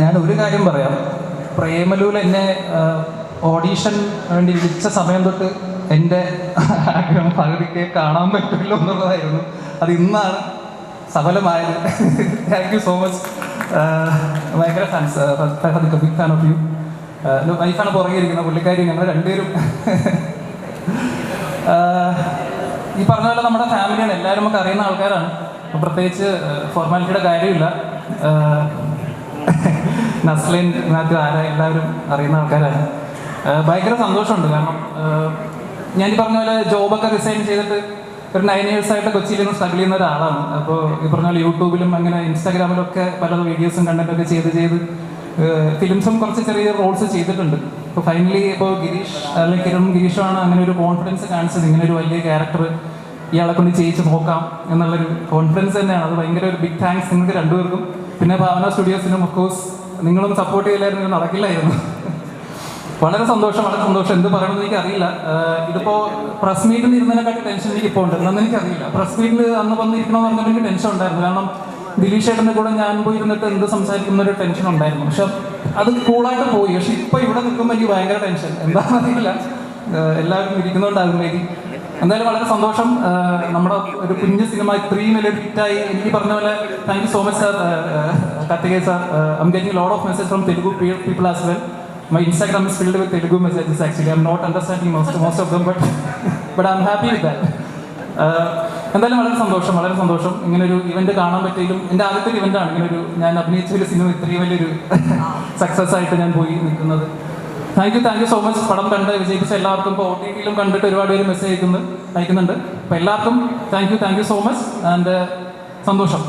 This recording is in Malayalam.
ഞാൻ ഒരു കാര്യം പറയാം. പ്രേമലൂൽ എന്നെ ഓഡീഷൻ വേണ്ടി വിളിച്ച സമയം തൊട്ട് എന്റെ ആഗ്രഹം പകുതിക്ക് കാണാൻ പറ്റില്ല എന്നുള്ളതായിരുന്നു. അത് ഇന്നാണ് സഫലമായത്. താങ്ക് യു സോ മച്ച് ഭയങ്കര fans big fan of you വൈഫാണ് പുറകെ ഇരിക്കുന്ന പുള്ളിക്കാരി ഞങ്ങൾ രണ്ടുപേരും. ഈ പറഞ്ഞ പോലെ നമ്മുടെ ഫാമിലിയാണ് എല്ലാവരും നമുക്ക് അറിയുന്ന ആൾക്കാരാണ്. പ്രത്യേകിച്ച് ഫോർമാലിറ്റിയുടെ കാര്യമില്ല. നസ്ലിൻ മാത്യു ആരാ എല്ലാവരും അറിയുന്ന ആൾക്കാരാണ്. ഭയങ്കര സന്തോഷമുണ്ട്. കാരണം ഞാൻ പറഞ്ഞ പോലെ ജോബൊക്കെ റിസൈൻ ചെയ്തിട്ട് ഒരു നയൻ ഇയേഴ്സ് ആയിട്ട് നിന്ന് സ്ട്രഗിൾ ചെയ്യുന്ന ഒരാളാണ്. അപ്പോൾ ഈ പറഞ്ഞ പോലെ യൂട്യൂബിലും അങ്ങനെ ഇൻസ്റ്റാഗ്രാമിലും ഒക്കെ പല വീഡിയോസും കണ്ടന്റൊക്കെ ചെയ്ത് ചെയ്ത് ഫിലിംസും കുറച്ച് ചെറിയ റോൾസ് ചെയ്തിട്ടുണ്ട്. ഇപ്പോൾ ഫൈനലി ഇപ്പോൾ ഗിരീഷ് അല്ലെങ്കിൽ കിരൺ ഗിരീഷാണ് അങ്ങനെ ഒരു കോൺഫിഡൻസ് കാണിച്ചത്. ഇങ്ങനെ ഒരു വലിയ ക്യാരക്ടർ ഇയാളെ കൊണ്ട് ചെയ്യിച്ച് നോക്കാം എന്നുള്ളൊരു കോൺഫിഡൻസ് തന്നെയാണ്. അത് ഭയങ്കര ഒരു ബിഗ് താങ്ക്സ് നിങ്ങൾക്ക് രണ്ടുപേർക്കും. പിന്നെ ഭാവന സ്റ്റുഡിയോസിനും ഒഫ്കോഴ്സ് നിങ്ങളും സപ്പോർട്ട് ചെയ്യില്ലായിരുന്നു നടക്കില്ലായിരുന്നു. വളരെ സന്തോഷം വളരെ സന്തോഷം. എന്ത് പറയണമെന്ന് എനിക്കറിയില്ല. ഇതിപ്പോ പ്രസ് മീറ്റിൽ ഇരുന്നതിനെക്കാട്ടി ടെൻഷൻ എനിക്ക് ഇപ്പോൾ ഉണ്ട്. എന്നൊന്നും എനിക്കറിയില്ല. പ്രസ് മീറ്റിൽ അന്ന് വന്നിരിക്കണമെന്ന് പറഞ്ഞാൽ എനിക്ക് ടെൻഷൻ ഉണ്ടായിരുന്നു. കാരണം ദിലീഷ് ചേട്ടന്റെ കൂടെ ഞാൻ പോയി ഇരുന്നിട്ട് എന്ത് സംസാരിക്കുന്ന ഒരു ടെൻഷൻ ഉണ്ടായിരുന്നു. പക്ഷെ അത് കൂളായിട്ട് പോയി. പക്ഷെ ഇപ്പൊ ഇവിടെ നിൽക്കുമ്പോൾ എനിക്ക് ഭയങ്കര ടെൻഷൻ എന്താണെന്നറിയില്ല. എല്ലാവരും ഇരിക്കുന്നതുകൊണ്ടാകും മേബി എന്തായാലും വളരെ സന്തോഷം. നമ്മുടെ ഒരു കുഞ്ഞു സിനിമ ഇത്രയും വലിയ ഹിറ്റായി. എനിക്ക് പറഞ്ഞ പോലെ thank you so much sir Karthikeya sir I'm getting load of message from Telugu people as well My Instagram is filled with Telugu messages actually. I'm not understanding most most of them but but I'm happy with that എന്തായാലും വളരെ സന്തോഷം വളരെ സന്തോഷം. ഇങ്ങനെ ഒരു ഇവന്റ് കാണാൻ പറ്റിയതിലും എന്റെ ആദ്യത്തെ ഒരു ഇവന്റാണ് ഇങ്ങനെ ഒരു ഞാൻ അഭിനയിച്ച ഒരു സിനിമ ഇത്രയും വലിയൊരു സക്സസ് ആയിട്ട് ഞാൻ പോയി നിൽക്കുന്നത്. Thank you thank you so much പടം കണ്ട് വിജയിപ്പിച്ച എല്ലാവർക്കും ഇപ്പോൾ ഒ ടി ടിയിലും കണ്ടിട്ട് ഒരുപാട് പേര് മെസ്സേജ് അയക്കുന്നു അയക്കുന്നുണ്ട്. അപ്പോൾ എല്ലാവർക്കും thank you thank you so much and സന്തോഷം.